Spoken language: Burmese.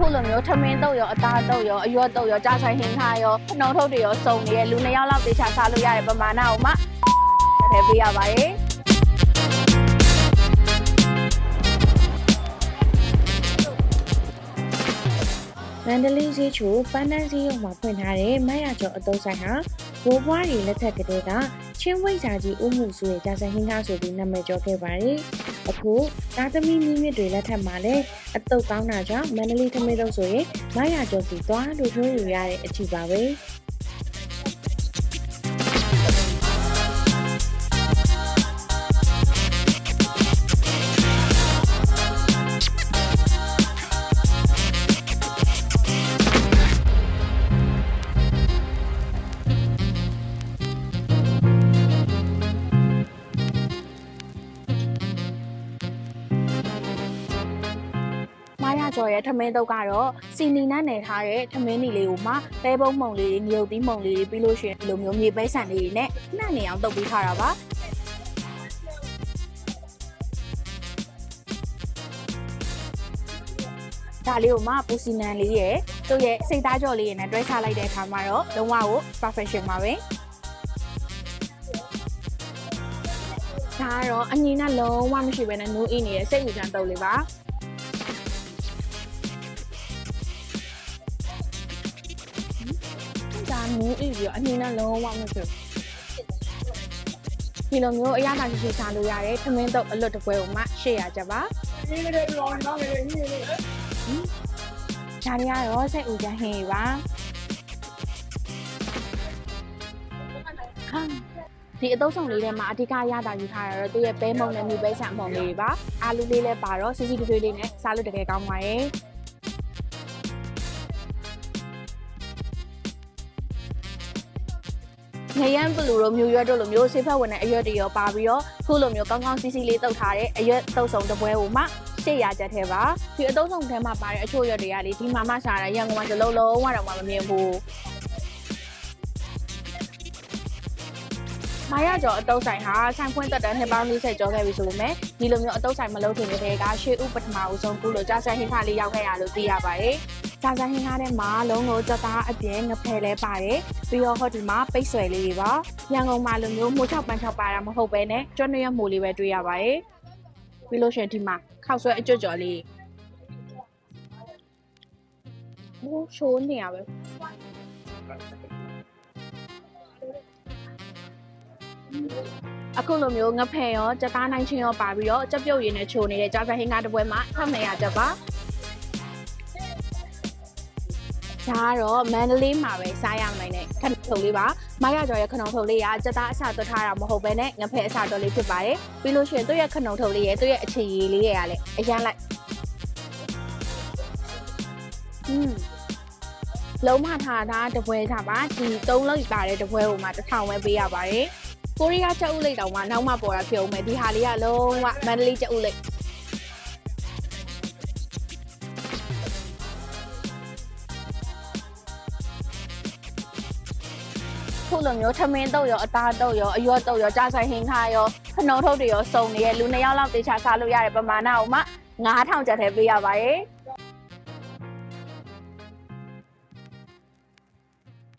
ခုလိုမျိုးထမင်းတုပ်ရောအသားတုပ်ရောအရွက်တုပ်ရောကြာဆိုင်ဟင်းခါရောနှုံထုတ်တွေရောစုံနေတဲ့လူနှစ်ယောက်လောက်တေချာစားလို့ရတဲ့ပမာဏကိုမှထည့်ပေးရပါတယ်မန္တလေးဈေးချိုပန်းတန်းဈေးရုံမှာဖွင့်ထားတဲ့မရကျော်အတုံးဆိုင်ဟာဘိုးဘွားတွေလက်ထက်ကတည်းကချင်းဝိတ်စာကြီးဥမှုစုရဲ့ကြာစံဟင်းကားဆိုပြီးနာမည်ကျော်ခဲ့ပါတယ်။ အခုသားသမီးမိမြစ်တွေလက်ထက်မှာလည်းအတုပ်ကောင်းတာကြောင့်မန္တလေးသမီးတို့ဆိုရင်မရကျော်စီသွားလို့ထွေးယူရတဲ့အချီပါပဲ။ ကျော်ရဲ့ထမင်းတုပ်ကတော့စီနီနဲ့နယ်ထားတဲ့ထမင်းနီလေးကိုမှပဲပုံးမှုံလေးတွေငရုတ်သီးမှုံလေးတွေပြီးလို့ရှိရင်ဒီလိုမျိုးမြေပဲဆန်လေးတွေနဲ့နှံ့နေအောင်တုပ်ပေးထားတာပါဒါလေးကိုမှပူစီနန်လေးရဲ့သူ့ရဲ့စိတ်သားကြော်လေးရနဲ့တွဲချလိုက်တဲ့အခါမှာတော့လုံးဝကို perfection ပါပဲဒါကတော့အငင်းနဲ့လုံးဝမရှိဘဲနဲ့နူးအင်းနေတဲ့စိတ်ယူချမ်းတုပ်လေးပါ မျိုးအေးပြီးတော့အမြင်နဲ့လုံးဝမဖြစ်ဒီလိုမျိုးအရသာရှိရှိစားလို့ရတယ်ထမင်းတော့အလွတ်တစ်ပွဲကိုမှ800ကျပ်ပါဒါတွေကတော့စိတ်ဦးချမ်းဟင်းပါဟာဒီအတုပ်ဆောင်လေးထဲမှာအဓိကရတာယူထားတာတော့သူ့ရဲ့ပဲမုံနဲ့မြေပဲဆန်မုံလေးတွေပါအာလူလေးလည်းပါတော့စီစီထွေးထွေးလေးနဲ့စားလို့တကယ်ကောင်းပါရဲ့ ငရမ်းဘလူတို့မျိုးရွက်တို့လိုမျိုးဆေးဖက်ဝင်တဲ့အရွက်တွေရောပါပြီးတော့ခုလိုမျိုးကောင်းကောင်းစီစီလေးတုတ်ထားတဲ့အရွက်တုတ်ဆောင်တစ်ပွဲကိုမှ800ကျပ်ထဲပါဒီအတုံးဆောင်ထဲမှာပါတဲ့အချို့ရွက်တွေကလေဒီမှာမှရှာတာရန်ကုန်မှာစလုံးလုံးဝတော့မှမမြင်ဘူးမာရကျော်အတုံးဆိုင်ဟာဆိုင်ဖွင့်တက်တဲ့နှစ်ပေါင်း40ကျော်ခဲ့ပြီဆိုပေမဲ့ဒီလိုမျိုးအတုံးဆိုင်မလုပ်ခင်တည်းကရှေးဥပထမအဆုံးကူလို့ကြာဆိုင်ဟင်းခါလေးရောက်ခဲ့ရလို့သိရပါတယ် ကြာဆိုင်ဟင်းခါထဲမှာလုံးလုံးကြက်သားအပြင်ငဖယ်လဲပါတယ်ပြီးတော့ဟောဒီမှာပိတ်ဆွဲလေးတွေပါရန်ကုန်မှာလိုမျိုးမိုးချောက်ပန်းချောက်ပါတာမဟုတ်ပဲနဲ့ကျွန်းရွက်မိုးလေးပဲတွေ့ရပါတယ်ပြီးလို့ရှိရင်ဒီမှာခောက်ဆွဲအကျွတ်ကြော်လေးဟိုးရှိုးနေရပဲအခုလိုမျိုးငဖယ်ရောကြက်သားနိုင်ချင်းရောပါပြီးတော့ကြက်ပြုတ်ရည်နဲ့ချိုနေတဲ့ကြာဆိုင်ဟင်းကားတစ်ပွဲမှာ1200ကျပ် ဒါကတော့မန္တလေးမှာပဲစားရနိုင်တဲ့ခဏထုံလေးပါ။မာရကျော်ရဲ့ခဏထုံလေးကစက်သားအစားသွတ်ထားတာမဟုတ်ဘဲနဲ့ငဖဲအစားသွတ်လေးဖြစ်ပါတယ်။ပြီးလို့ရှိရင်သူ့ရဲ့ခဏထုံလေးရဲ့သူ့ရဲ့အခြေရည်လေးရဲ့ကလည်းအရန်လိုက်။อืมလုံးမထားတာတပွဲထားပါဒီ၃လောက်ပါတဲ့တပွဲကိုမှတစ်ထောင်ပဲပေးရပါတယ်။ကိုရီးယားချက်ဥလိတ်တောင်မှနောက်မှပေါ်တာဖြစ်အောင်မယ်ဒီဟာလေးကလုံးဝမန္တလေးချက်ဥလိတ် ခုလိုမျိုးထမင်းတုပ်ရောအသားတုပ်ရောအရွက်တုပ်ရောကြာဆိုင်ဟင်းခါရောခနုံထုတ်တွေရောစုံနေတဲ့လူနှစ်ယောက်လောက်တေချာစားလို့ရတဲ့ပမာဏကိုမှ9000ကျပ်ထဲပေးရပါတယ်